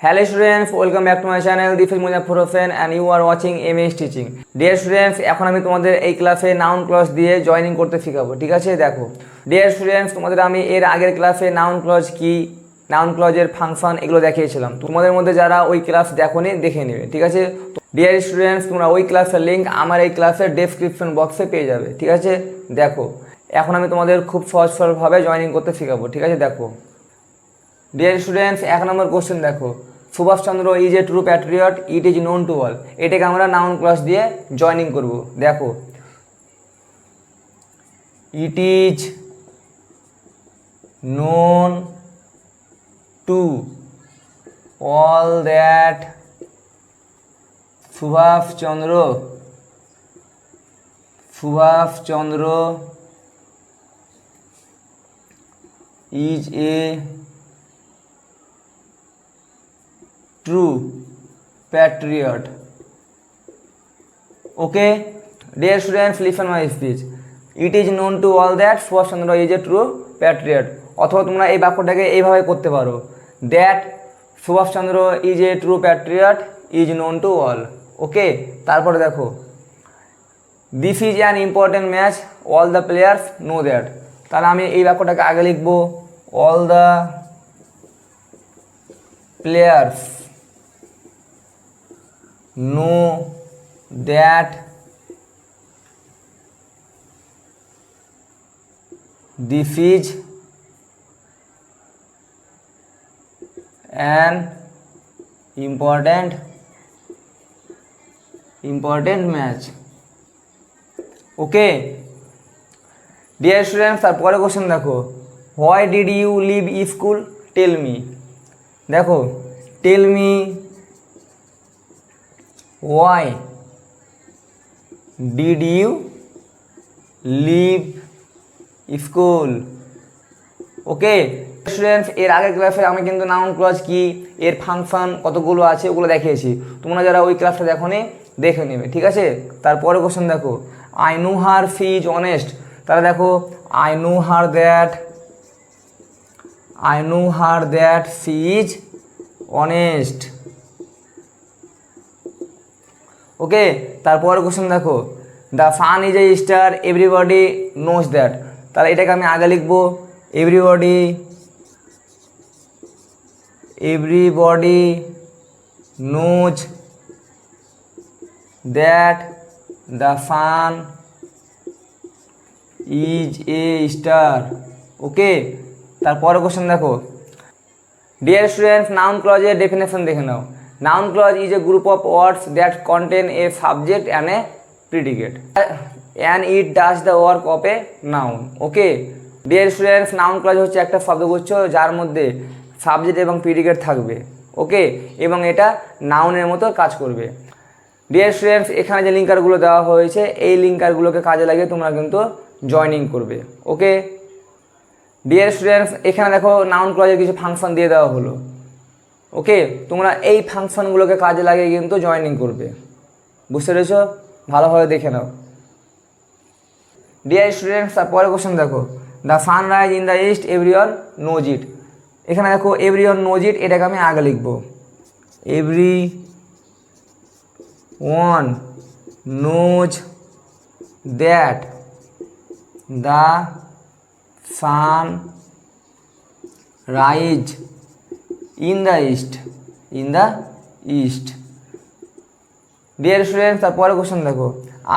Hello students, welcome back to my channel. This is Muzaffar Hussain and you are watching MS Teaching. Dear students, এখন আমি তোমাদের এই ক্লাসে noun clause দিয়ে joining করতে শেখাবো ঠিক আছে? দেখো। ডিয়ার স্টুডেন্টস তোমাদের আমি এর আগের ক্লাসে নাউন ক্লজ কি নাউন ক্লজের ফাংশন এগুলো দেখিয়েছিলাম। তোমাদের মধ্যে যারা ওই ক্লাস দেখোনি দেখে নেবে ঠিক আছে? ডিয়ার স্টুডেন্টস তোমরা ওই ক্লাসের লিঙ্ক আমার এই ক্লাসের ডেসক্রিপশন বক্সে পেয়ে যাবে ঠিক আছে? দেখো। এখন আমি তোমাদের খুব সহজ সরলভাবে জয়েনিং করতে শেখাবো ঠিক আছে? দেখো। ডিয়ার স্টুডেন্টস এক নম্বর কোশ্চেন দেখো। Subhashchandra is a true patriot it is known to all এটাকে আমরা নাউন ক্লাস দিয়ে জয়েনিং করব। দেখো। It is known to all that Subhashchandra Subhashchandra is a true patriot okay dear students, listen my speech. It is known to all that Subhash Chandra is a true patriot অথবা তোমরা এই বাক্যটাকে এইভাবে করতে পারো। That Subhashchandra is a true patriot is known to all okay তারপরে দেখো। This is an important match all the players know that তাহলে আমি এই বাক্যটাকে আগে লিখব। All the players that this is an important important match okay, dear students তারপরে question দেখো। Why did you leave school? Tell me. দেখো, tell me why did you leave school? Okay students এর আগের ক্লাসে আমি কিন্তু নাউন ক্লজ কি? এর ফাংশন কতগুলো আছে? ওগুলো দেখিয়েছি। তোমরা যারা ওই ক্লাসটা দেখো দেখে নেবে, ঠিক আছে? তারপরে কোশ্চেন দেখো। I know her he is honest তাহলে দেখো I know her that I know her that he is honest okay? তারপর কোশ্চেন দেখো। The sun is a star everybody knows that তাহলে এটাকে আমি আগে লিখব। Everybody everybody knows that the sun is a star okay তারপরে question দেখো। Dear students noun ক্লজের ডেফিনেশন দেখে নাও। Noun clause is a group of words that contain a subject and a predicate. And it does the work of a noun. Okay? Dear students noun clause হচ্ছে একটা শব্দগুচ্ছ যার মধ্যে subject এবং predicate থাকবে। ওকে এবং এটা নাউনের মতো কাজ করবে। ডিয়ার স্টুডেন্টস এখানে যে লিঙ্কারগুলো দেওয়া হয়েছে, এই লিঙ্কারগুলোকে কাজে লাগিয়ে তোমরা কিন্তু জয়নিং করবে। ওকে ডিয়ার স্টুডেন্টস এখানে দেখো নাউন ক্লজের কিছু ফাংশন দিয়ে দেওয়া হলো। ওকে তোমরা এই ফাংশনগুলোকে কাজে লাগিয়ে কিন্তু জয়েনিং করবে। বুঝতে পেরেছ? ভালোভাবে দেখে নাও। ডিয়ার স্টুডেন্টস তারপরে কোশ্চেন দেখো। The sunrise in the east everyone knows it এখানে দেখো এভরিওয়ান নোজ ইট এটাকে আমি আগে লিখব। Every one knows that the sun rise in the east, in the east. Dear students তারপরে কোশ্চেন দেখো।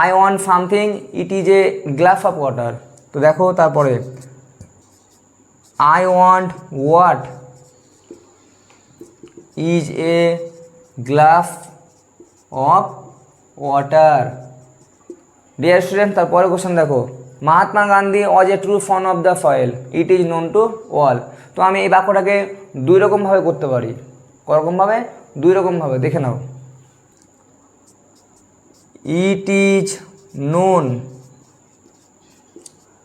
I want something it is a glass of water তো দেখো তারপরে। I want what is a glass of water dear student তারপরে question দেখো। Mahatma Gandhi was a true son of the soil it is known to all তো আমি এই বাক্যটাকে দুই রকমভাবে করতে পারি। করকমভাবে? দুই রকমভাবে। দেখে নাও। It is known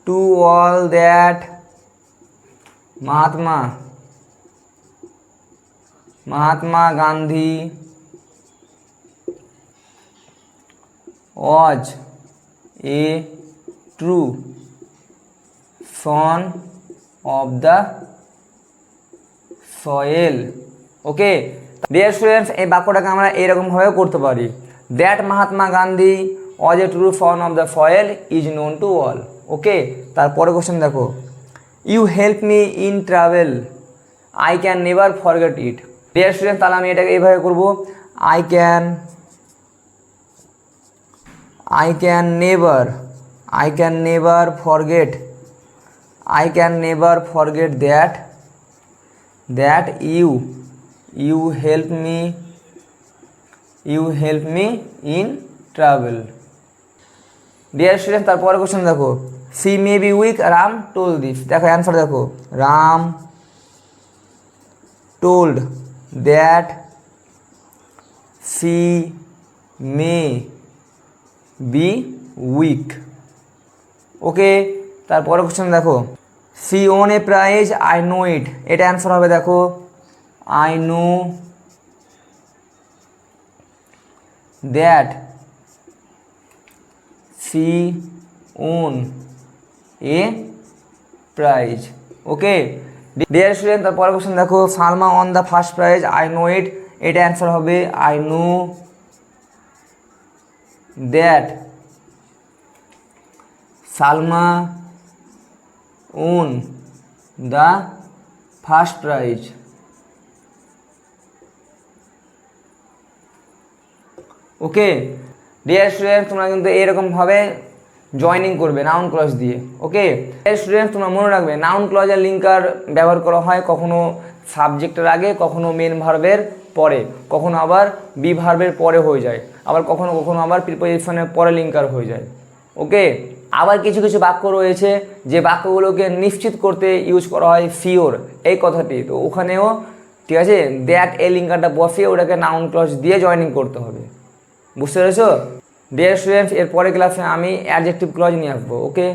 to all that Mahatma Mahatma Gandhi was a true son of the soil okay? Dear students এই বাক্যটাকে আমরা এরকমভাবেও করতে পারি। That Mahatma Gandhi was a true form of the soil is known to all okay? তারপরে question দেখো। You help me in travel I can never forget it dear student তাহলে আমি এটাকে এইভাবে করব। I can I can never, I can never forget, I can never forget that, that you, you help me, you help me in travel. Dear student তারপরে question দেখো she may be weak Ram told this দেখো answer দেখো Ram told that she may be weak okay, তারপরে question দেখো। She won a prize I know it এটা answer হবে দেখো। I know that she won a prize okay dear student তারপরে question দেখো। Salma won the first prize I know it এটা answer হবে I know that Salma won the first prize. Okay, dear student তোমরা কিন্তু এরকমভাবে joining করবে noun clause দিয়ে, ওকে? Student তোমরা মনে রাখবে, নাউন ক্লজের লিঙ্কার ব্যবহার করা হয় কখনো সাবজেক্টের আগে, কখনো মেন ভার্বের পরে, কখনো আবার বি ভার্বের পরে হয়ে যায়, আবার কখনো কখনো আবার প্রিপোজিশনের পরে লিঙ্কার হয়ে যায়, ওকে? আবার কিছু কিছু বাক্য রয়েছে যে বাক্যগুলোকে নিশ্চিত করতে ইউজ করা হয় ফিওর এই কথাটি। তো ওখানেও, ঠিক আছে দ্যাট এই লিঙ্কারটা বসিয়ে ওটাকে নাউন ক্লজ দিয়ে জয়নিং করতে হবে। বুঝতে পেরেছ? ডিয়ার স্টুডেন্টস এর পরে ক্লাসে আমি অ্যাডজেক্টিভ ক্লজ নিয়ে আসব ওকে